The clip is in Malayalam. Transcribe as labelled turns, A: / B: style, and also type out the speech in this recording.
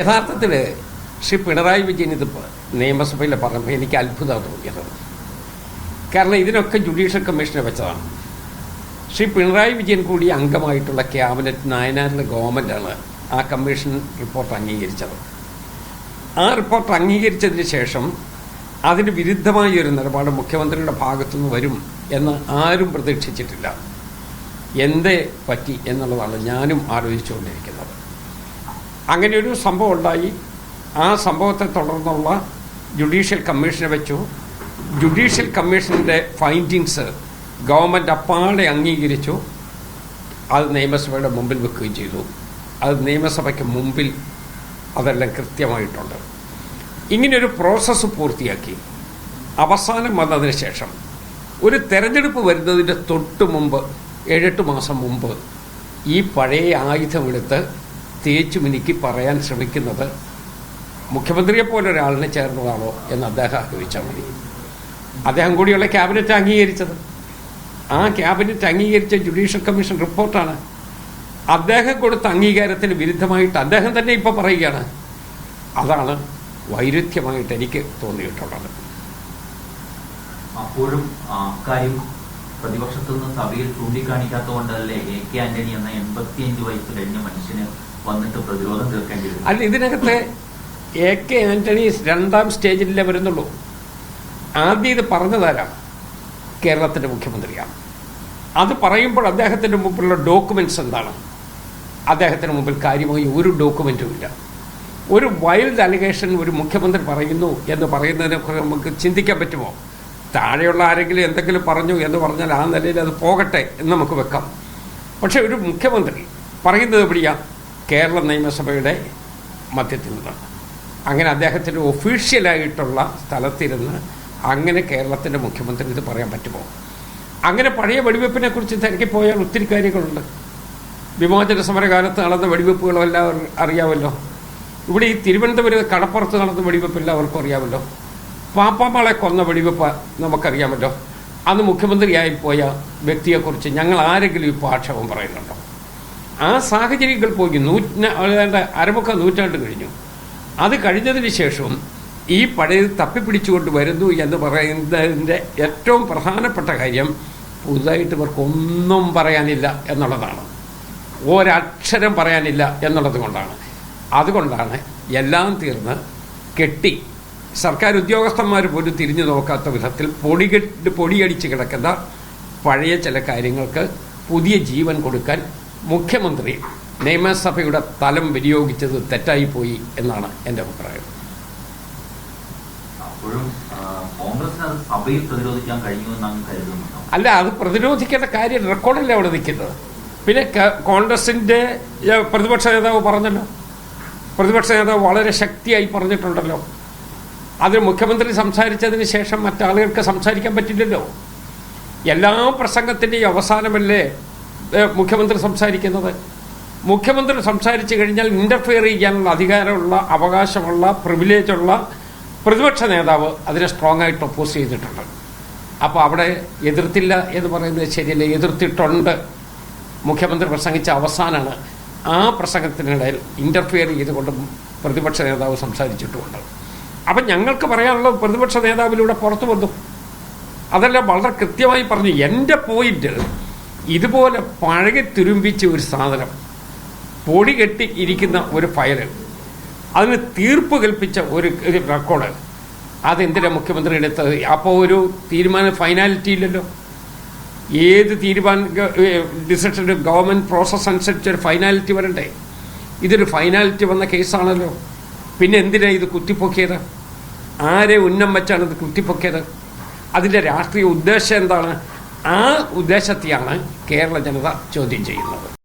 A: യഥാർത്ഥത്തിൽ ശ്രീ പിണറായി വിജയൻ ഇത് നിയമസഭയിൽ പറഞ്ഞപ്പോൾ എനിക്ക് അത്ഭുതമാണ് തോന്നിയത്. കാരണം ഇതിനൊക്കെ ജുഡീഷ്യൽ കമ്മീഷനെ വെച്ചതാണ്. ശ്രീ പിണറായി വിജയൻ കൂടി അംഗമായിട്ടുള്ള ക്യാബിനറ്റ് നായനാറിലെ ഗവൺമെന്റാണ് ആ കമ്മീഷൻ റിപ്പോർട്ട് അംഗീകരിച്ചത്. ആ റിപ്പോർട്ട് അംഗീകരിച്ചതിന് ശേഷം അതിന് വിരുദ്ധമായ ഒരു നിലപാട് മുഖ്യമന്ത്രിയുടെ ഭാഗത്തുനിന്ന് വരും എന്ന് ആരും പ്രതീക്ഷിച്ചിട്ടില്ല. എന്തേ പറ്റി എന്നുള്ളതാണ് ഞാനും ആലോചിച്ചുകൊണ്ടിരിക്കുന്നത്. അങ്ങനെ ഒരു സംഭവം ഉണ്ടായി. ആ സംഭവത്തെ തുടർന്നുള്ള ജുഡീഷ്യൽ കമ്മീഷനെ വെച്ചു. ജുഡീഷ്യൽ കമ്മീഷന്റെ ഫൈൻഡിങ്സ് ഗവൺമെന്റ് അപ്പാടെ അംഗീകരിച്ചു. അത് നിയമസഭയുടെ മുമ്പിൽ വെക്കുകയും ചെയ്തു. അത് നിയമസഭയ്ക്ക് മുമ്പിൽ അതെല്ലാം കൃത്യമായിട്ടുണ്ട്. ഇങ്ങനെയൊരു പ്രോസസ്സ് പൂർത്തിയാക്കി. അവസാനം വന്നതിന് ശേഷം ഒരു തെരഞ്ഞെടുപ്പ് വരുന്നതിന്റെ തൊട്ട് മുമ്പ് ഏഴെട്ട് മാസം മുമ്പ് ഈ പഴയ ആയുധമെടുത്ത് തേച്ചു മിനുക്കി പറയാൻ ശ്രമിക്കുന്നത് മുഖ്യമന്ത്രിയെ പോലെ ഒരാളിനെ ചേർന്നതാണോ എന്ന് അദ്ദേഹം ആലോചിച്ചാൽ മതി. അദ്ദേഹം കൂടിയുള്ള ക്യാബിനറ്റ് അംഗീകരിച്ചത്. ആ ക്യാബിനറ്റ് അംഗീകരിച്ച ജുഡീഷ്യൽ കമ്മീഷൻ റിപ്പോർട്ടാണ്. അദ്ദേഹം കൊടുത്ത അംഗീകാരത്തിന് വിരുദ്ധമായിട്ട് അദ്ദേഹം തന്നെ ഇപ്പോൾ പറയുകയാണ്. അതാണ് വൈരുദ്ധ്യമായിട്ട് എനിക്ക് തോന്നിയിട്ടുള്ളത്.
B: അപ്പോഴും ആ, അക്കാര്യം പ്രതിപക്ഷത്തു നിന്ന് സഭയിൽ ചൂണ്ടിക്കാണിക്കാത്തതുകൊണ്ടല്ലേ എ കെ ആന്റണി എന്ന എൺപത്തിയഞ്ച് വയസ്സ് കഴിഞ്ഞ മനുഷ്യന് വന്നിട്ട് പ്രതിരോധം തീർക്കേണ്ടി വരും
A: അല്ല ഇതിനകത്ത് എ കെ ആന്റണി രണ്ടാം സ്റ്റേജിലേ വരുന്നുള്ളൂ. ആദ്യം ഇത് പറഞ്ഞതാരാണ് കേരളത്തിന്റെ മുഖ്യമന്ത്രിയാണ്. അത് പറയുമ്പോൾ അദ്ദേഹത്തിന്റെ മുമ്പിലുള്ള ഡോക്യുമെന്റ്സ് എന്താണ്? അദ്ദേഹത്തിന് മുമ്പിൽ കാര്യമായി ഒരു ഡോക്യുമെന്റും ഇല്ല. ഒരു വൈൽഡ് അലിഗേഷൻ ഒരു മുഖ്യമന്ത്രി പറയുന്നു എന്ന് പറയുന്നതിനെ നമുക്ക് ചിന്തിക്കാൻ പറ്റുമോ? താഴെയുള്ള ആരെങ്കിലും എന്തെങ്കിലും പറഞ്ഞു എന്ന് പറഞ്ഞാൽ ആ നിലയിൽ അത് പോകട്ടെ എന്ന് നമുക്ക് വെക്കാം. പക്ഷേ ഒരു മുഖ്യമന്ത്രി പറയുന്നത് എവിടെയാ? കേരള നിയമസഭയുടെ മധ്യത്തിൽ നിന്നാണ്. അങ്ങനെ അദ്ദേഹത്തിന്റെ ഒഫീഷ്യലായിട്ടുള്ള സ്ഥലത്തിരുന്ന് അങ്ങനെ കേരളത്തിന്റെ മുഖ്യമന്ത്രി ഇത് പറയാൻ പറ്റുമോ? അങ്ങനെ പഴയ വെടിവെപ്പിനെ കുറിച്ച് തിരക്കിപ്പോയാൽ ഒത്തിരി കാര്യങ്ങളുണ്ട്. വിമോചന സമരകാലത്ത് നടന്ന വെടിവെപ്പുകളും എല്ലാവരും അറിയാമല്ലോ. ഇവിടെ ഈ തിരുവനന്തപുരത്ത് കടപ്പുറത്ത് നടന്ന വെടിവെപ്പ് എല്ലാവർക്കും അറിയാമല്ലോ. പാപ്പാമളെ കൊന്ന വെടിവെപ്പ് നമുക്കറിയാമല്ലോ. അന്ന് മുഖ്യമന്ത്രിയായി പോയ വ്യക്തിയെക്കുറിച്ച് ഞങ്ങൾ ആരെങ്കിലും ഇപ്പോൾ ആക്ഷേപം പറയുന്നുണ്ടോ? ആ സാഹചര്യങ്ങൾ പോയി നൂറ്റ അരമുഖ നൂറ്റാണ്ട് കഴിഞ്ഞു. അത് കഴിഞ്ഞതിന് ശേഷം ഈ പഴയത് തപ്പിപ്പിടിച്ചുകൊണ്ട് വരുന്നു എന്ന് പറയുന്നതിന്റെ ഏറ്റവും പ്രധാനപ്പെട്ട കാര്യം പുതുതായിട്ട് ഇവർക്കൊന്നും പറയാനില്ല എന്നുള്ളതാണ്. ഒരക്ഷരം പറയാനില്ല എന്നുള്ളത് കൊണ്ടാണ് അതുകൊണ്ടാണ് എല്ലാം തീർന്ന് കെട്ടി സർക്കാർ ഉദ്യോഗസ്ഥന്മാർ പോലും തിരിഞ്ഞു നോക്കാത്ത വിധത്തിൽ പൊടികെട്ട് പൊടിയടിച്ച് കിടക്കുന്ന പഴയ ചില കാര്യങ്ങൾക്ക് പുതിയ ജീവൻ കൊടുക്കാൻ മുഖ്യമന്ത്രി നിയമസഭയുടെ തലം വിനിയോഗിച്ചത് തെറ്റായിപ്പോയി എന്നാണ് എന്റെ അഭിപ്രായം. അല്ല അത് പ്രതിരോധിക്കേണ്ട കാര്യം റെക്കോർഡല്ലേ അവിടെ നിൽക്കുന്നത്? പിന്നെ കോൺഗ്രസിന്റെ കോൺഗ്രസിന്റെ പ്രതിപക്ഷ നേതാവ് പറഞ്ഞല്ലോ? പ്രതിപക്ഷ നേതാവ് വളരെ ശക്തിയായി പറഞ്ഞിട്ടുണ്ടല്ലോ. അത് മുഖ്യമന്ത്രി സംസാരിച്ചതിന് ശേഷം മറ്റാളുകൾക്ക് സംസാരിക്കാൻ പറ്റില്ലല്ലോ. എല്ലാ പ്രസംഗത്തിന്റെയും അവസാനമല്ലേ മുഖ്യമന്ത്രി സംസാരിക്കുന്നത്? മുഖ്യമന്ത്രി സംസാരിച്ചു കഴിഞ്ഞാൽ ഇന്റർഫിയർ ചെയ്യാനുള്ള അധികാരമുള്ള അവകാശമുള്ള പ്രിവിലേജുള്ള പ്രതിപക്ഷ നേതാവ് അതിനെ സ്ട്രോങ് ആയിട്ട് ഒപ്പോസ് ചെയ്തിട്ടുണ്ട്. അപ്പോൾ അവിടെ എതിർത്തില്ല എന്ന് പറയുന്നത് ശരിയല്ല എതിർത്തിട്ടുണ്ട്. മുഖ്യമന്ത്രി പ്രസംഗിച്ച അവസാനമാണ് ആ പ്രസംഗത്തിനിടയിൽ ഇന്റർഫിയർ ചെയ്തുകൊണ്ട് പ്രതിപക്ഷ നേതാവ് സംസാരിച്ചിട്ടുമുണ്ട്. അപ്പം ഞങ്ങൾക്ക് പറയാനുള്ളത് പ്രതിപക്ഷ നേതാവിലൂടെ പുറത്തു വന്നു. അതെല്ലാം വളരെ കൃത്യമായി പറഞ്ഞു എന്റെ പോയിന്റ് ഇതുപോലെ പഴകി തുരുമ്പിച്ച ഒരു സാധനം പൊടി കെട്ടി ഇരിക്കുന്ന ഒരു ഫയൽ അതിന് തീർപ്പ് കൽപ്പിച്ച ഒരു റെക്കോർഡ് അതെന്തിനാ മുഖ്യമന്ത്രി എടുത്തത്? അപ്പോൾ ഒരു തീരുമാനം ഫൈനാലിറ്റി ഇല്ലല്ലോ. ഏത് തീരുമാന ഡിസിഷനും ഗവൺമെന്റ് പ്രോസസ്സ് അനുസരിച്ച് ഒരു ഫൈനാലിറ്റി വരണ്ടേ? ഇതൊരു ഫൈനാലിറ്റി വന്ന കേസാണല്ലോ പിന്നെ എന്തിനാ ഇത് കുത്തിപ്പൊക്കിയത്? ആരെ ഉന്നം വെച്ചാണ് ഇത് കുത്തിപ്പൊക്കിയത്? അതിന്റെ രാഷ്ട്രീയ ഉദ്ദേശം എന്താണ്? ആ ഉദ്ദേശത്തെയാണ് കേരള ജനത ചോദ്യം ചെയ്യുന്നത്.